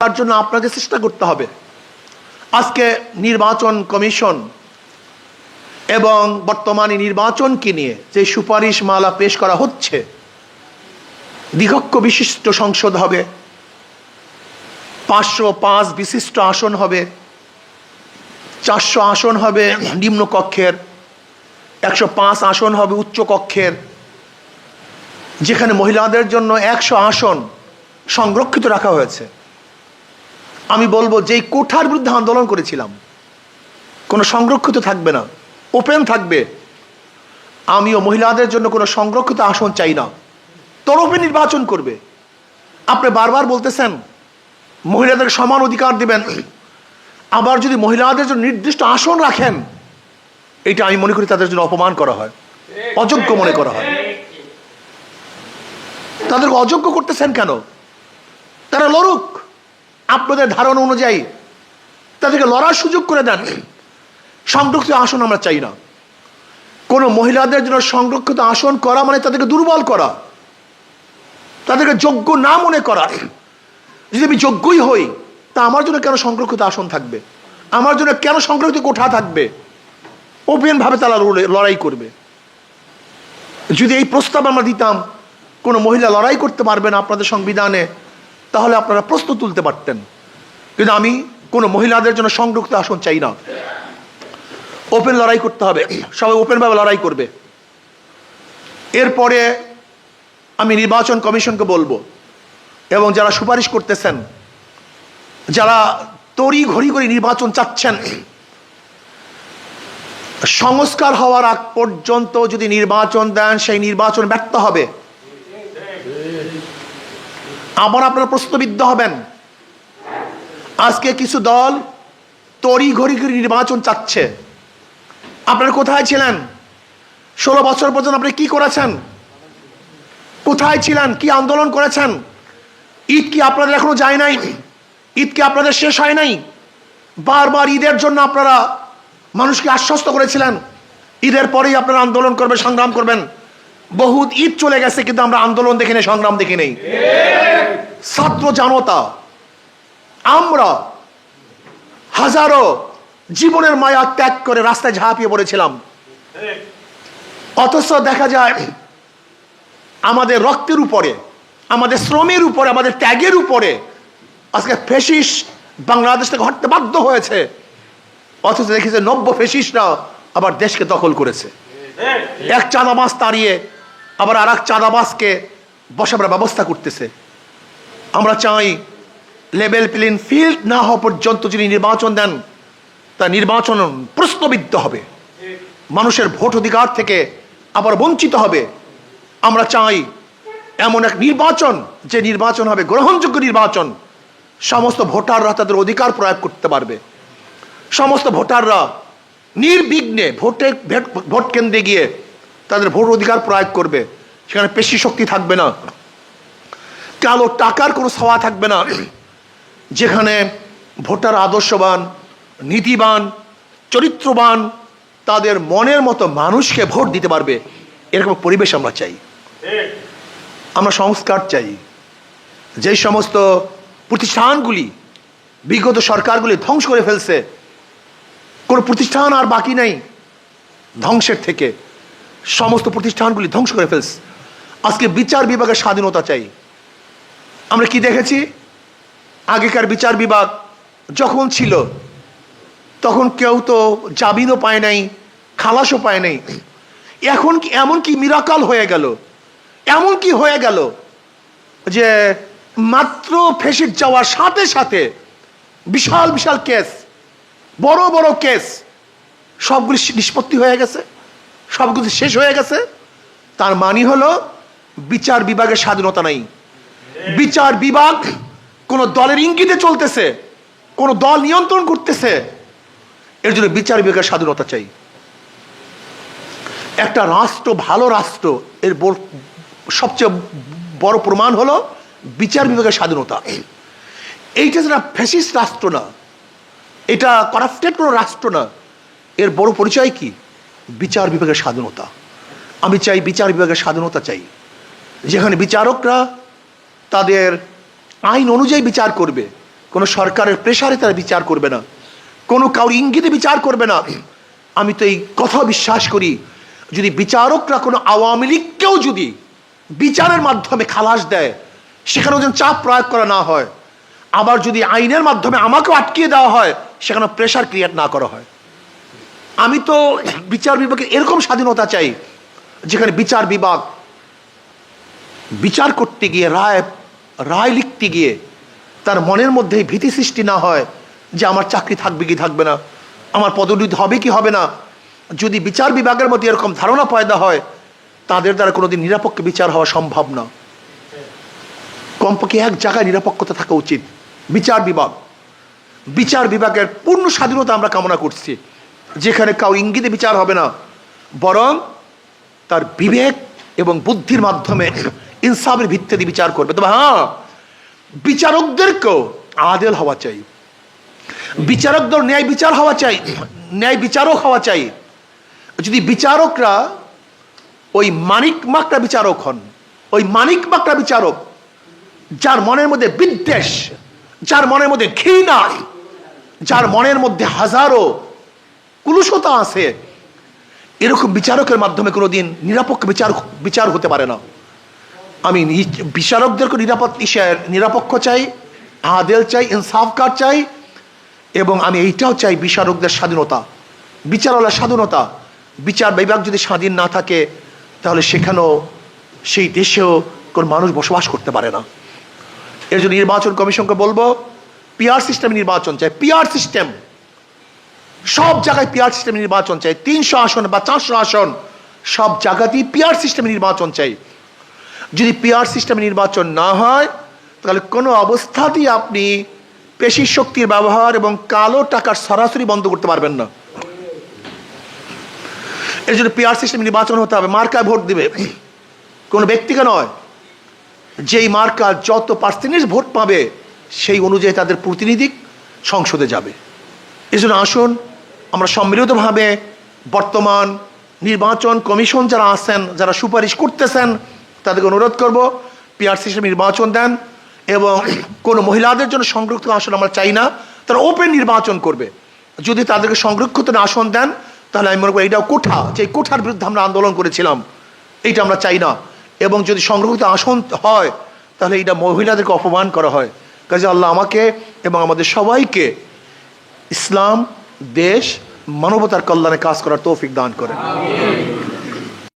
তার জন্য আপনাকে চেষ্টা করতে হবে। আজকে নির্বাচন কমিশন এবং বর্তমানে নির্বাচনকে নিয়ে যে সুপারিশ মালা পেশ করা হচ্ছে দ্বিকক্ষ বিশিষ্ট সংসদ হবে, পাঁচশো পাঁচ বিশিষ্ট আসন হবে, চারশো আসন হবে নিম্ন কক্ষের, একশো পাঁচ আসন হবে উচ্চ কক্ষের, যেখানে মহিলাদের জন্য একশো আসন সংরক্ষিত রাখা হয়েছে। আমি বলব যেই কোঠার বিরুদ্ধে আন্দোলন করেছিলাম, কোনো সংরক্ষিত থাকবে না ওপেন থাকবে। আমিও মহিলাদের জন্য কোনো সংরক্ষিত আসন চাই না, তরফে নির্বাচন করবে। আপনি বারবার বলতেছেন, মহিলাদের সমান অধিকার দিবেন। আবার যদি মহিলাদের জন্য নির্দিষ্ট আসন রাখেন, এটা আমি মনে করি তাদের জন্য অপমান করা হয়, অযোগ্য মনে করা হয়। তাদেরকে অযোগ্য করতেছেন কেন? তারা লড়ুক। আপনাদের ধারণা অনুযায়ী তাদেরকে লড়ার সুযোগ করে দেন। সংরক্ষিত আসন আমরা চাই না। কোনো মহিলাদের জন্য সংরক্ষিত আসন করা মানে তাদেরকে দুর্বল করা। তাদেরকে যোগ্য না মনে করা। যদি আমি যোগ্যই হই, তা আমার জন্য কেন সংরক্ষিত আসন থাকবে? আমার জন্য কেন সংরক্ষিত কোঠা থাকবে? ওপেনভাবে তারা লড়াই করবে। যদি এই প্রস্তাব আমরা দিতাম, কোনো মহিলা লড়াই করতে পারবে না আপনাদের সংবিধানে তাহলে আপনারা প্রশ্ন তুলতে পারতেন। কিন্তু আমি কোনো মহিলাদের জন্য সংরক্ষিত আসন চাই না। ওপেন লড়াই করতে হবে। সবাই ওপেনভাবে লড়াই করবে। এরপরে আমি নির্বাচন কমিশনকে বলব এবং যারা সুপারিশ করতেছেন, যারা তড়ি ঘড়ি করে নির্বাচন চাচ্ছেন, সংস্কার হওয়ার আগ পর্যন্ত যদি নির্বাচন দেন, সেই নির্বাচন ব্যর্থ হবে। আবার আপনারা প্রশ্নবিদ্ধ হবেন। আজকে কিছু দল তড়ি ঘড়ি ঘড়ি নির্বাচন চাচ্ছে। আপনারা কোথায় ছিলেন? ষোলো বছর পর্যন্ত আপনি কি করেছেন? কোথায় ছিলেন? কি আন্দোলন করেছেন? ঈদ কি আপনাদের এখনও যায় নাই? ঈদ কি আপনাদের শেষ হয় নাই? বারবার ঈদের জন্য আপনারা মানুষকে আশ্বস্ত করেছিলেন। ঈদের পরেই আপনারা আন্দোলন করবেন, সংগ্রাম করবেন। বহুত ঈদ চলে গেছে, কিন্তু আমরা আন্দোলন দেখি নেই, সংগ্রাম দেখি নেই। ছাত্র জনতা, আমরা হাজারো জীবনের মায়া ত্যাগ করে রাস্তায় ঝাঁপিয়ে পড়েছিলাম। অথচ দেখা যায়, আমাদের রক্তের উপরে, আমাদের শ্রমের উপরে, আমাদের ত্যাগের উপরে আজকে ফেসিস বাংলাদেশ থেকে হটতে বাধ্য হয়েছে। অথচ দেখেছে নব্য ফেসিসরা আবার দেশকে দখল করেছে। এক চাঁদাবাস তাড়িয়ে আবার আর এক চাঁদাবাসকে বসাবার ব্যবস্থা করতেছে। আমরা চাই লেভেল প্লেন ফিল্ড না হওয়া পর্যন্ত যিনি নির্বাচন দেন তা নির্বাচন প্রশ্নবিদ্ধ হবে। মানুষের ভোট অধিকার থেকে আবার বঞ্চিত হবে। আমরা চাই এমন এক নির্বাচন, যে নির্বাচন হবে গ্রহণযোগ্য নির্বাচন। সমস্ত ভোটাররা তাদের অধিকার প্রয়োগ করতে পারবে। সমস্ত ভোটাররা নির্বিঘ্নে ভোটে ভেট- কেন্দ্রে গিয়ে তাদের ভোট অধিকার প্রয়োগ করবে। সেখানে পেশি শক্তি থাকবে না। কালো টাকার কোনো ছাওয়া থাকবে না। যেখানে ভোটার আদর্শবান, নীতিবান, চরিত্রবান, তাদের মনের মতো মানুষকে ভোট দিতে পারবে। এরকম পরিবেশ আমরা চাই। আমরা সংস্কার চাই। যে সমস্ত প্রতিষ্ঠানগুলি, বিগত সরকারগুলি ধ্বংস করে ফেলছে, কোনো প্রতিষ্ঠান আর বাকি নেই ধ্বংসের থেকে। সমস্ত প্রতিষ্ঠানগুলি ধ্বংস করে ফেলছে। আজকে বিচার বিভাগের স্বাধীনতা চাই। আমরা কি দেখেছি? আগেকার বিচার বিভাগ যখন ছিল, তখন কেউ তো জামিনও পায় নাই, খালাসও পায় নাই। এখন কি এমন কি মিরাকাল হয়ে গেল। এমন কি হয়ে গেল যে মাত্র ফেসিট যাওয়ার সাথে সাথে বিশাল বিশাল কেস, বড় বড় কেস, সবগুলি নিষ্পত্তি হয়ে গেছে। সবগুলি শেষ হয়ে গেছে। তার মানে হলো, বিচার বিভাগের স্বাধীনতা নাই। বিচার বিভাগ কোন দলের ইঙ্গিতে চলতেছে, কোন দল নিয়ন্ত্রণ করতেছে। এর জন্য বিচার বিভাগের স্বাধীনতা চাই। একটা রাষ্ট্র, ভালো রাষ্ট্র, এর সবচেয়ে বড় প্রমাণ হলো বিচার বিভাগের স্বাধীনতা। এইটা যেটা ফ্যাসিস্ট রাষ্ট্র না, এটা করাপ্টেড কোনো রাষ্ট্র না, এর বড় পরিচয় কি? বিচার বিভাগের স্বাধীনতা। আমি চাই বিচার বিভাগের স্বাধীনতা চাই। যেখানে বিচারকরা তাদের আইন অনুযায়ী বিচার করবে। কোনো সরকারের প্রেশারে তারা বিচার করবে না। কোনো কাউর ইঙ্গিতে বিচার করবে না। আমি তো এই কথা বিশ্বাস করি, যদি বিচারকরা কোনো আওয়ামী লীগকেও যদি বিচারের মাধ্যমে খালাস দেয়, সেখানেও যেন চাপ প্রয়োগ করা না হয়। আবার যদি আইনের মাধ্যমে আমাকেও আটকিয়ে দেওয়া হয় সেখানে প্রেশার ক্রিয়েট না করা হয়। আমি তো বিচার বিভাগের এরকম স্বাধীনতা চাই, যেখানে বিচার বিভাগ বিচার করতে গিয়ে, রায় রায় লিখতে গিয়ে তার মনের মধ্যে ভীতি সৃষ্টি না হয় যে আমার চাকরি থাকবে কি থাকবে না, আমার পদোন্নতি হবে কি হবে না। যদি বিচার বিভাগের মধ্যে এরকম ধারণা পয়দা হয়, তাদের দ্বারা কোনোদিন নিরপেক্ষ বিচার হওয়া সম্ভব না। কমপক্ষে এক জায়গায় নিরাপক্ষতা থাকা উচিত, বিচার বিভাগ। বিচার বিভাগের পূর্ণ স্বাধীনতা আমরা কামনা করছি। যেখানে কাউ ইঙ্গিতে বিচার হবে না, বরং তার বিবেক এবং বুদ্ধির মাধ্যমে ইনসাফের ভিত্তিতে বিচার করবে। তবে হ্যাঁ বিচারকদেরকেও আদেল হওয়া চাই। বিচারকদের ন্যায় বিচার হওয়া চাই, ন্যায় বিচারক হওয়া চাই। যদি বিচারকরা ওই মানিক মাকড়া বিচারক হন, ওই মানিক মাকড়া বিচারক, যার মনের মধ্যে বিদ্বেষ, যার মনের মধ্যে ঘৃণা, যার মনের মধ্যে হাজারো কুলুষতা আছে। এরকম বিচারকের মাধ্যমে কোনোদিন নিরাপক্ষ বিচার বিচার হতে পারে না। আমি বিচারকদেরকে নিরাপদ নিরপেক্ষ চাই, আদেল চাই ইনসাফকার চাই, এবং আমি এইটাও চাই বিচারকদের স্বাধীনতা। বিচারওয়ালার স্বাধীনতা। বিচার বিভাগ যদি স্বাধীন না থাকে, তাহলে সেখানেও, সেই দেশেও কোন মানুষ বসবাস করতে পারে না। এর জন্য নির্বাচন কমিশনকে বলব, পিআর সিস্টেম নির্বাচন চাই। পিআর সিস্টেম সব জায়গায় পিআর সিস্টেম নির্বাচন চাই। তিনশো আসন বা চারশো আসন, সব জায়গাতেই পিআর সিস্টেম নির্বাচন চাই। যদি পিআর সিস্টেমে নির্বাচন না হয়, তাহলে কোনো অবস্থাতেই আপনি পেশি শক্তির ব্যবহার এবং কালো টাকার সরাসরি বন্ধ করতে পারবেন না। এর জন্য পিআর সিস্টেম নির্বাচন হতে হবে। মার্কায় ভোট দিবে। কোনো ব্যক্তিকে নয়। যেই মার্কা যত পার্সেন্টেজ ভোট পাবে, সেই অনুযায়ী তাদের প্রতিনিধি সংসদে যাবে। এই জন্য আসুন আমরা সম্মিলিতভাবে বর্তমান নির্বাচন কমিশন যারা আছেন, যারা সুপারিশ করতেছেন, তাদেরকে অনুরোধ করব পিআর সিস্টেম নির্বাচন দেন এবং কোনো মহিলাদের জন্য সংরক্ষিত আসন আমরা চাই না, তারা ওপেন নির্বাচন করবে। যদি তাদেরকে সংরক্ষিত আসন দেন, তাহলে আমি মনে করি এটাও কোঠা, যে কোঠার বিরুদ্ধে আমরা আন্দোলন করেছিলাম, এইটা আমরা চাই না। এবং যদি সংরক্ষিত আসন হয়, তাহলে এটা মহিলাদেরকে অপমান করা হয়। কাজে আল্লাহ আমাকে এবং আমাদের সবাইকে ইসলাম দেশ মানবতার কল্যাণে কাজ করার তৌফিক দান করে।